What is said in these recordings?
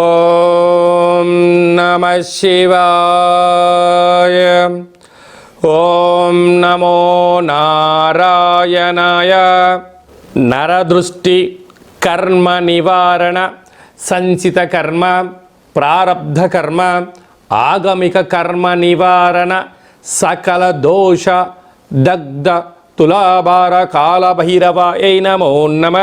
ఓం నమ శివాయ. ఓం నమో నారాయణాయ. నరదృష్టి కర్మ నివారణ సంచిత కర్మ ప్రారబ్ధ కర్మ ఆగమిక కర్మ నివారణ సకల దోష దగ్ధ తులాభార కాలభైరవాయ నమో నమ.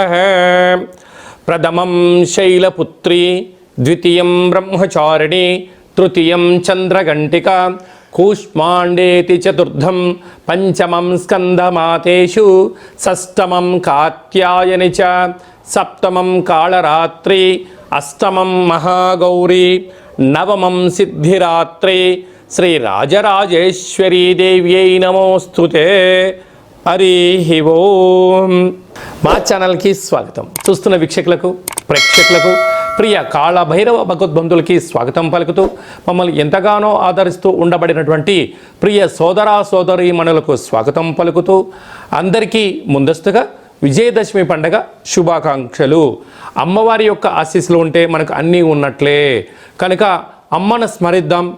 ప్రథమం శైలపుత్రి ద్వితీయం బ్రహ్మచారిణి తృతీయం చంద్రఘంటిక కూష్మాండేతి చతుర్థం పంచమం స్కందమాతేషు షష్టమం కాత్యాయని చ సప్తమం కాళరాత్రి అష్టమం మహాగౌరీ నవమం సిద్ధిరాత్రి శ్రీ రాజరాజేశ్వరీదేవ్యై నమోస్తుతే హరి ఓం. మా ఛానల్కి స్వాగతం. చూస్తున్న వీక్షకులకు ప్రేక్షకులకు ప్రియ కాళభైరవ భగవద్బంధులకి స్వాగతం పలుకుతూ మమ్మల్ని ఎంతగానో ఆదరిస్తూ ఉండబడినటువంటి ప్రియ సోదరా సోదరి మనులకు స్వాగతం పలుకుతూ అందరికీ ముందస్తుగా విజయదశమి పండగ శుభాకాంక్షలు. అమ్మవారి యొక్క ఆశీస్సులు ఉంటే మనకు అన్నీ ఉన్నట్లే. కనుక అమ్మను స్మరిద్దాం.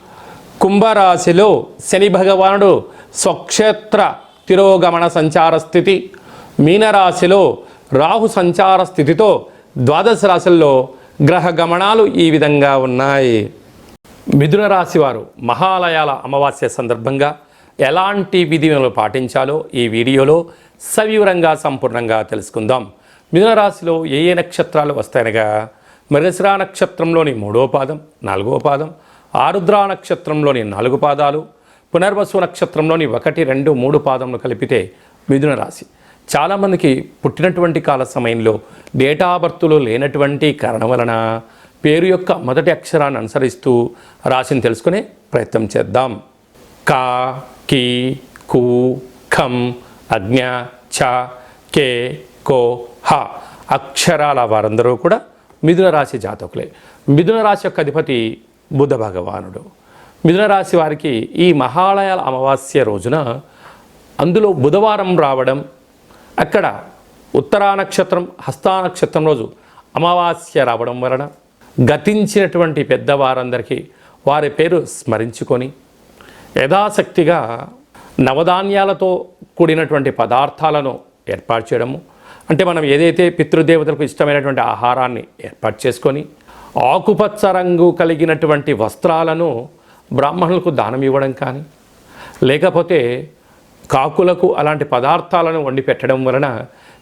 కుంభరాశిలో శని భగవానుడు స్వక్షేత్ర తిరోగమన సంచార స్థితి. మీనరాశిలో రాహు సంచార స్థితితో ద్వాదశ రాశుల్లో గ్రహ గమనాలు ఈ విధంగా ఉన్నాయి. మిథున రాశి వారు మహాలయాల అమావాస్య సందర్భంగా ఎలాంటి విధులను పాటించాలో ఈ వీడియోలో సవివరంగా సంపూర్ణంగా తెలుసుకుందాం. మిథున రాశిలో ఏ ఏ నక్షత్రాలు వస్తాయనగా? మృగశిరా నక్షత్రంలోని మూడో పాదం నాలుగో పాదం ఆరుద్రా నక్షత్రంలోని నాలుగు పాదాలు పునర్వసు నక్షత్రంలోని ఒకటి రెండు మూడు పాదములు కలిపితే మిథున రాశి. చాలామందికి పుట్టినటువంటి కాల సమయంలో డేటా బర్త్లో లేనటువంటి కారణం వలన పేరు యొక్క మొదటి అక్షరాన్ని అనుసరిస్తూ రాశిని తెలుసుకునే ప్రయత్నం చేద్దాం. కా కి కు ఖం అజ్ఞ ఛ కే కో హ అక్షరాల వారందరూ కూడా మిథున రాశి జాతకులే. మిథున రాశి యొక్క అధిపతి బుధ భగవానుడు. మిథునరాశి వారికి ఈ మహాలయాల అమావాస్య రోజున అందులో బుధవారం రావడం అక్కడ ఉత్తరా నక్షత్రం హస్తా నక్షత్రం రోజు అమావాస్య రావడం వలన గతించినటువంటి పెద్దవారందరికీ వారి పేరు స్మరించుకొని యథాశక్తిగా నవధాన్యాలతో కూడినటువంటి పదార్థాలను ఏర్పాటు చేయడము అంటే మనం ఏదైతే పితృదేవతలకు ఇష్టమైనటువంటి ఆహారాన్ని ఏర్పాటు చేసుకొని ఆకుపచ్చ రంగు కలిగినటువంటి వస్త్రాలను బ్రాహ్మణులకు దానం ఇవ్వడం కానీ లేకపోతే కాకులకు అలాంటి పదార్థాలను వండి పెట్టడం వలన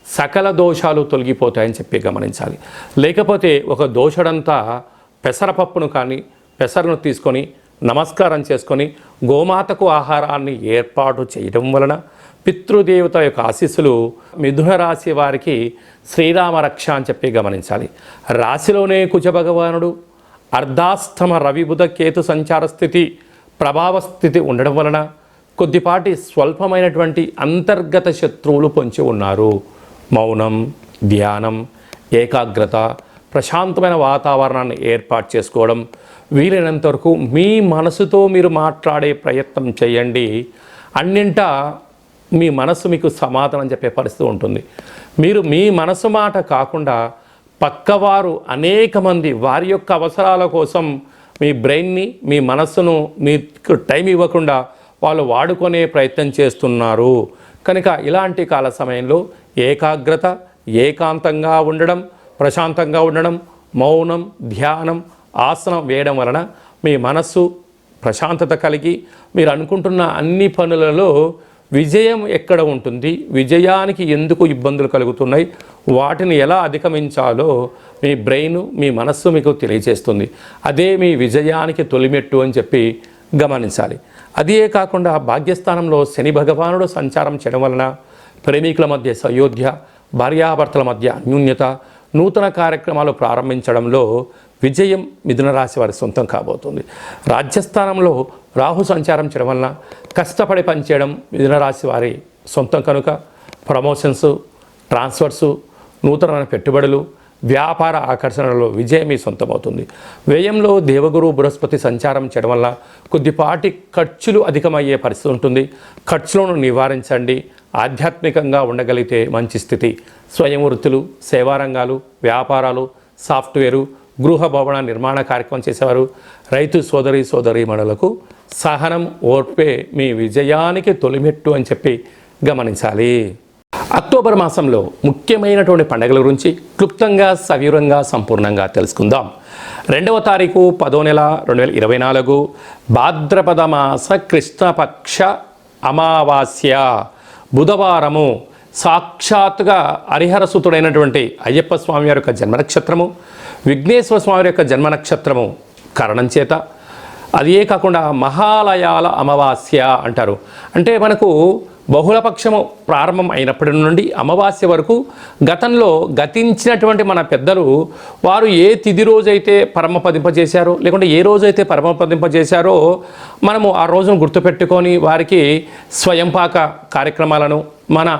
సకల దోషాలు తొలగిపోతాయని చెప్పి గమనించాలి. లేకపోతే ఒక దోషడంతా పెసరపప్పును కానీ పెసరను తీసుకొని నమస్కారం చేసుకొని గోమాతకు ఆహారాన్ని ఏర్పాటు చేయడం వలన పితృదేవత యొక్క ఆశీస్సులు మిథున రాశి వారికి శ్రీరామ రక్ష అని చెప్పి గమనించాలి. రాశిలోనే కుజ భగవానుడు అర్ధాస్తమ రవిబుధ కేతు సంచార స్థితి ప్రభావ స్థితి ఉండడం వలన కొద్దిపాటి స్వల్పమైనటువంటి అంతర్గత శత్రువులు పొంచి ఉన్నారు. మౌనం ధ్యానం ఏకాగ్రత ప్రశాంతమైన వాతావరణాన్ని ఏర్పాటు చేసుకోవడం వీలైనంత వరకు మీ మనసుతో మీరు మాట్లాడే ప్రయత్నం చేయండి. అన్నింటా మీ మనసు మీకు సమాధానం చెప్పే పరిస్థితి ఉంటుంది. మీరు మీ మనసు మాట కాకుండా పక్కవారు అనేక మంది వారి యొక్క అవసరాల కోసం మీ బ్రెయిన్ని మీ మనస్సును మీకు టైం ఇవ్వకుండా వాళ్ళు వాడుకునే ప్రయత్నం చేస్తున్నారు. కనుక ఇలాంటి కాల సమయంలో ఏకాగ్రత ఏకాంతంగా ఉండడం ప్రశాంతంగా ఉండడం మౌనం ధ్యానం ఆసనం వేయడం వలన మీ మనస్సు ప్రశాంతత కలిగి మీరు అనుకుంటున్న అన్ని పనులలో విజయం ఎక్కడ ఉంటుంది? విజయానికి ఎందుకు ఇబ్బందులు కలుగుతున్నాయి? వాటిని ఎలా అధిగమించాలో మీ బ్రెయిన్ మీ మనస్సు మీకు తెలియజేస్తుంది. అదే మీ విజయానికి తొలిమెట్టు అని చెప్పి గమనించాలి. అదే కాకుండా భాగ్యస్థానంలో శని భగవానుడు సంచారం చేయడం వలన ప్రేమికుల మధ్య సయోధ్య భార్యాభర్తల మధ్య అన్యూన్యత నూతన కార్యక్రమాలు ప్రారంభించడంలో విజయం మిథున రాశి వారి సొంతం కాబోతుంది. రాజ్యస్థానంలో రాహు సంచారం చేయడం వలన కష్టపడి పనిచేయడం మిథున రాశి వారి సొంతం కనుక. ప్రమోషన్స్ ట్రాన్స్ఫర్సు నూతనమైన పెట్టుబడులు వ్యాపార ఆకర్షణలో విజయం మీ సొంతమవుతుంది. వ్యయంలో దేవగురు బృహస్పతి సంచారం చేయడం వల్ల కొద్దిపాటి ఖర్చులు అధికమయ్యే పరిస్థితి ఉంటుంది. ఖర్చులను నివారించండి. ఆధ్యాత్మికంగా ఉండగలిగితే మంచి స్థితి. స్వయం వృత్తులు సేవారంగాలు వ్యాపారాలు సాఫ్ట్వేరు గృహ భవన నిర్మాణ కార్యక్రమం చేసేవారు. రైతు సోదరి సోదరీమణులకు సహనం ఓర్పే మీ విజయానికి తొలిమెట్టు అని చెప్పి గమనించాలి. అక్టోబర్ మాసంలో ముఖ్యమైనటువంటి పండుగల గురించి క్లుప్తంగా సవివరంగా సంపూర్ణంగా తెలుసుకుందాం. రెండవ తారీఖు పదో నెల రెండు వేల ఇరవై నాలుగు భాద్రపద మాస కృష్ణపక్ష అమావాస్య బుధవారము. సాక్షాత్తుగా హరిహరసుతుడైనటువంటి అయ్యప్ప స్వామి యొక్క జన్మ నక్షత్రము విఘ్నేశ్వర స్వామి యొక్క జన్మ నక్షత్రము కారణం చేత. అదే కాకుండా మహాలయాల అమావాస్య అంటారు. అంటే మనకు బహుళపక్షము ప్రారంభం అయినప్పటి నుండి అమావాస్య వరకు గతంలో గతించినటువంటి మన పెద్దలు వారు ఏ తిథి రోజైతే పరమపదింపజేశారో లేకుంటే ఏ రోజైతే పరమపదింపజేశారో మనము ఆ రోజును గుర్తుపెట్టుకొని వారికి స్వయంపాక కార్యక్రమాలను మన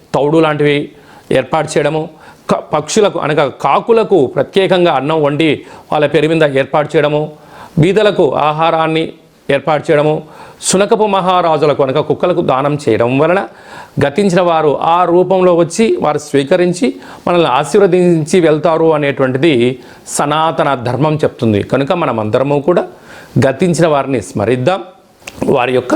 తౌడు లాంటివి ఏర్పాటు చేయడము క- పక్షులకు అనగా కాకులకు ప్రత్యేకంగా అన్నం వండి వాళ్ళ పేరు మీద ఏర్పాటు చేయడము బీదలకు ఆహారాన్ని ఏర్పాటు చేయడము సునకపు మహారాజులకు అనగా కుక్కలకు దానం చేయడం వలన గతించిన వారు ఆ రూపంలో వచ్చి వారు స్వీకరించి మనల్ని ఆశీర్వదించి వెళ్తారు అనేటువంటిది సనాతన ధర్మం చెప్తుంది. కనుక మనం అందరము కూడా గతించిన వారిని స్మరిద్దాం. వారి యొక్క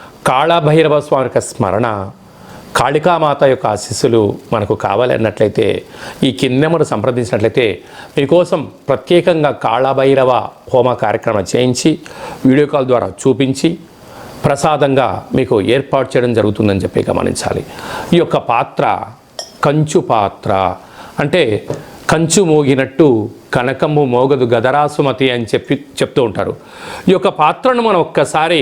కాళభైరవ స్వామి యొక్క స్మరణ కాళికామాత యొక్క ఆశీస్సులు మనకు కావాలన్నట్లయితే ఈ కిందెమను సంప్రదించినట్లయితే మీకోసం ప్రత్యేకంగా కాళభైరవ హోమ కార్యక్రమం చేయించి వీడియో కాల్ ద్వారా చూపించి ప్రసాదంగా మీకు ఏర్పాటు చేయడం జరుగుతుందని చెప్పి గమనించాలి. ఈ యొక్క పాత్ర కంచు పాత్ర అంటే కంచు మోగినట్టు కనకము మోగదు గదరాసుమతి అని చెప్పి చెప్తూ ఉంటారు. ఈ యొక్క పాత్రను మనం ఒక్కసారి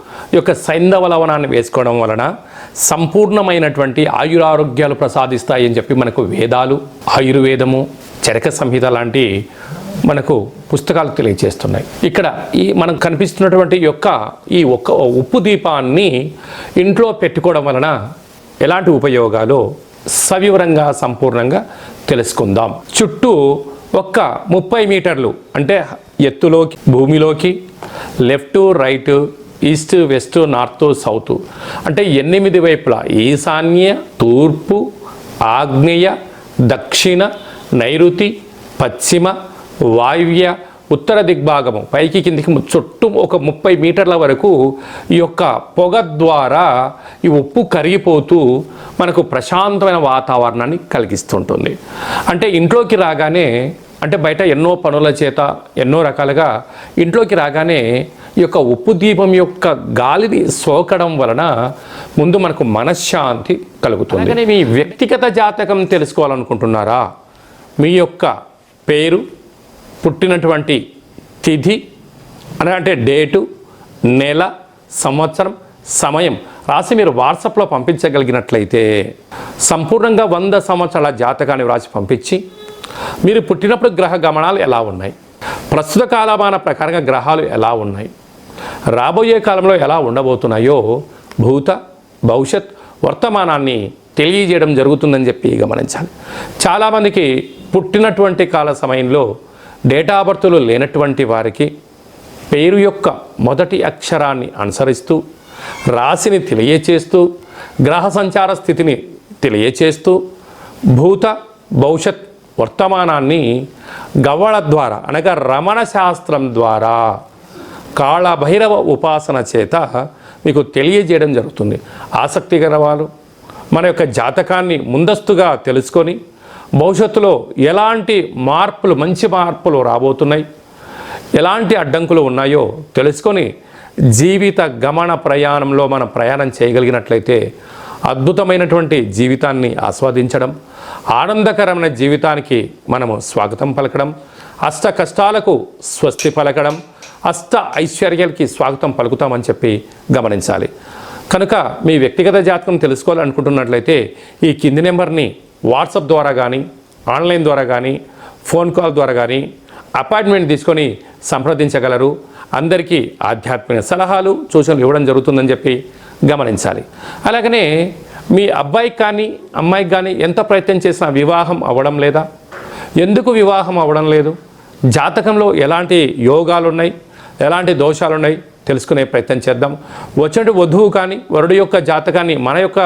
ఈ యొక్క సైంధవ లవణాన్ని వేసుకోవడం వలన సంపూర్ణమైనటువంటి ఆయురారోగ్యాలు ప్రసాదిస్తాయి అని చెప్పి మనకు వేదాలు ఆయుర్వేదము చరక సంహిత లాంటి మనకు పుస్తకాలు తెలియజేస్తున్నాయి ఇక్కడ ఈ మనకు కనిపిస్తున్నటువంటి యొక్క ఈ ఒక్క ఉప్పు దీపాన్ని ఇంట్లో పెట్టుకోవడం వలన ఎలాంటి ఉపయోగాలు సవివరంగా సంపూర్ణంగా తెలుసుకుందాం. చుట్టూ ఒక్క ముప్పై మీటర్లు అంటే ఎత్తులోకి భూమిలోకి left right east west north south. అంటే ఎనిమిది వైపులా. ఈశాన్య తూర్పు ఆగ్నేయ దక్షిణ నైరుతి పశ్చిమ వాయువ్య ఉత్తర దిగ్భాగము. పైకి కిందికి చుట్టూ ఒక ముప్పై మీటర్ల వరకు ఈ యొక్క పొగ ద్వారా ఈ ఉప్పు కరిగిపోతూ మనకు ప్రశాంతమైన వాతావరణాన్ని కలిగిస్తుంటుంది. అంటే ఇంట్లోకి రాగానే అంటే బయట ఎన్నో పనుల చేత ఎన్నో రకాలుగా ఇంట్లోకి రాగానే ఈ యొక్క ఉప్పు దీపం యొక్క గాలిని సోకడం వలన ముందు మనకు మనశ్శాంతి కలుగుతుంది. కానీ మీ వ్యక్తిగత జాతకం తెలుసుకోవాలనుకుంటున్నారా? మీ యొక్క పేరు పుట్టినటువంటి తిథి అంటే డేటు నెల సంవత్సరం సమయం రాసి మీరు వాట్సాప్లో పంపించగలిగినట్లయితే సంపూర్ణంగా వంద సంవత్సరాల జాతకాన్ని వ్రాసి పంపించి మీరు పుట్టినప్పుడు గ్రహ గమనాలు ఎలా ఉన్నాయి? ప్రస్తుత కాలమాన ప్రకారంగా గ్రహాలు ఎలా ఉన్నాయి? రాబోయే కాలంలో ఎలా ఉండబోతున్నాయో భూత భవిష్యత్ వర్తమానాన్ని తెలియజేయడం జరుగుతుందని చెప్పి గమనించాలి. చాలామందికి పుట్టినటువంటి కాల సమయంలో డేటా బర్త్లు లేనటువంటి వారికి పేరు యొక్క మొదటి అక్షరాన్ని అనుసరిస్తూ రాశిని తెలియచేస్తూ గ్రహ సంచార స్థితిని తెలియచేస్తూ భూత భవిష్యత్ వర్తమానాన్ని గవ్వళ ద్వారా అనగా రమణ శాస్త్రం ద్వారా కాళభైరవ ఉపాసన చేత మీకు తెలియజేయడం జరుగుతుంది. ఆసక్తి గల వాళ్ళు మన యొక్క జాతకాన్ని ముందస్తుగా తెలుసుకొని భవిష్యత్తులో ఎలాంటి మార్పులు మంచి మార్పులు రాబోతున్నాయి ఎలాంటి అడ్డంకులు ఉన్నాయో తెలుసుకొని జీవిత గమన ప్రయాణంలో మనం ప్రయాణం చేయగలిగినట్లయితే అద్భుతమైనటువంటి జీవితాన్ని ఆస్వాదించడం ఆనందకరమైన జీవితానికి మనము స్వాగతం పలకడం అష్ట కష్టాలకు స్వస్తి పలకడం అష్ట ఐశ్వర్యాలకి స్వాగతం పలుకుతామని చెప్పి గమనించాలి. కనుక మీ వ్యక్తిగత జాతకం తెలుసుకోవాలనుకుంటున్నట్లయితే ఈ కింది నెంబర్ని వాట్సాప్ ద్వారా కానీ ఆన్లైన్ ద్వారా కానీ ఫోన్ కాల్ ద్వారా కానీ అపాయింట్మెంట్ తీసుకొని సంప్రదించగలరు. అందరికీ ఆధ్యాత్మిక సలహాలు సూచనలు ఇవ్వడం జరుగుతుందని చెప్పి గమనించాలి. అలాగనే మీ అబ్బాయికి కానీ అమ్మాయికి కానీ ఎంత ప్రయత్నం చేసినా వివాహం అవ్వడం లేదా? ఎందుకు వివాహం అవ్వడం లేదు? జాతకంలో ఎలాంటి యోగాలు ఉన్నాయి ఎలాంటి దోషాలు ఉన్నాయి తెలుసుకునే ప్రయత్నం చేద్దాం. వచ్చినట్టు వధువు కానీ వరుడు యొక్క జాతకాన్ని మన యొక్క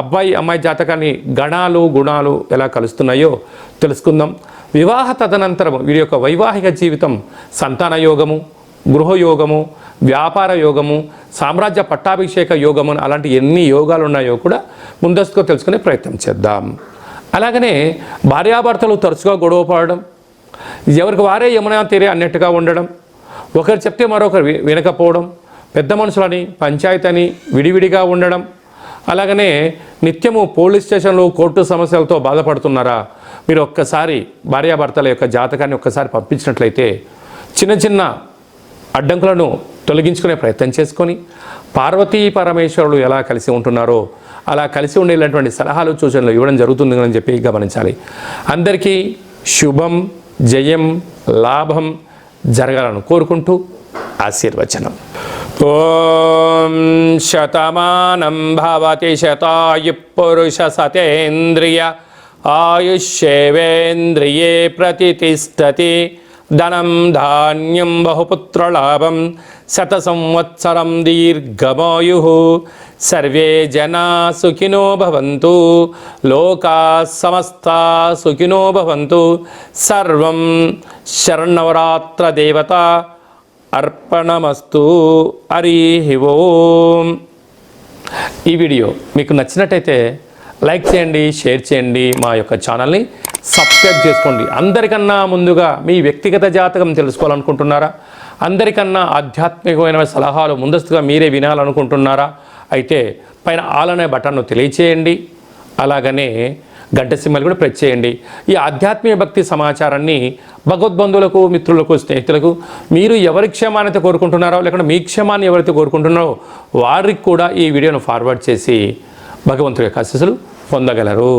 అబ్బాయి అమ్మాయి జాతకాన్ని గణాలు గుణాలు ఎలా కలుస్తున్నాయో తెలుసుకుందాం. వివాహ తదనంతరం వీరి యొక్క వైవాహిక జీవితం సంతాన యోగము గృహయోగము వ్యాపార యోగము సామ్రాజ్య పట్టాభిషేక యోగము అలాంటి ఎన్ని యోగాలు ఉన్నాయో కూడా ముందస్తుగా తెలుసుకునే ప్రయత్నం చేద్దాం. అలాగనే భార్యాభర్తలు తరచుగా గొడవ పడడం ఎవరికి వారే యమునా తీరే అన్నట్టుగా ఉండడం ఒకరు చెప్తే మరొకరు వినకపోవడం పెద్ద మనుషులని పంచాయతీ అని విడివిడిగా ఉండడం. అలాగనే నిత్యము పోలీస్ స్టేషన్లో కోర్టు సమస్యలతో బాధపడుతున్నారా? మీరు ఒక్కసారి భార్యాభర్తల యొక్క జాతకాన్ని ఒక్కసారి పంపించినట్లయితే చిన్న చిన్న అడ్డంకులను తొలగించుకునే ప్రయత్నం చేసుకొని పార్వతీ పరమేశ్వరులు ఎలా కలిసి ఉంటున్నారో అలా కలిసి ఉండేటువంటి సలహాలు సూచనలు ఇవ్వడం జరుగుతుందని చెప్పి గమనించాలి. అందరికీ శుభం జయం లాభం జరగాలని కోరుకుంటూ ఆశీర్వచనం. ఓం శతమానం భవతి శతాయు పురుష సతేంద్రియ ఆయుష్యేవేంద్రియే ప్రతిష్టతి ధనం ధాన్యం బహుపుత్రలాభం శత సంవత్సరం దీర్ఘమాయు. సర్వే జనా సుఖినో భవంతు. లోకా సమస్త సుఖినో భవంతు. సర్వం శరణవరాత్ర దేవత అర్పణమస్తు. హరి ఓం. ఈ వీడియో మీకు నచ్చినట్టయితే లైక్ చేయండి షేర్ చేయండి మా యొక్క ఛానల్ని సబ్స్క్రైబ్ చేసుకోండి. అందరికన్నా ముందుగా మీ వ్యక్తిగత జాతకం తెలుసుకోవాలనుకుంటున్నారా? అందరికన్నా ఆధ్యాత్మికమైన సలహాలు ముందస్తుగా మీరే వినాలనుకుంటున్నారా? అయితే పైన ఆల్ అనే బటన్ను తెలియచేయండి. అలాగనే గంట సిమ్మలు కూడా ప్రెస్ చేయండి. ఈ ఆధ్యాత్మిక భక్తి సమాచారాన్ని భగవద్బంధువులకు మిత్రులకు స్నేహితులకు మీరు ఎవరి క్షేమాన్ని కోరుకుంటున్నారో లేకుంటే మీ క్షేమాన్ని ఎవరైతే కోరుకుంటున్నారో వారికి కూడా ఈ వీడియోను ఫార్వర్డ్ చేసి భగవంతుడి యొక్క ఆశీస్సులు పొందగలరు.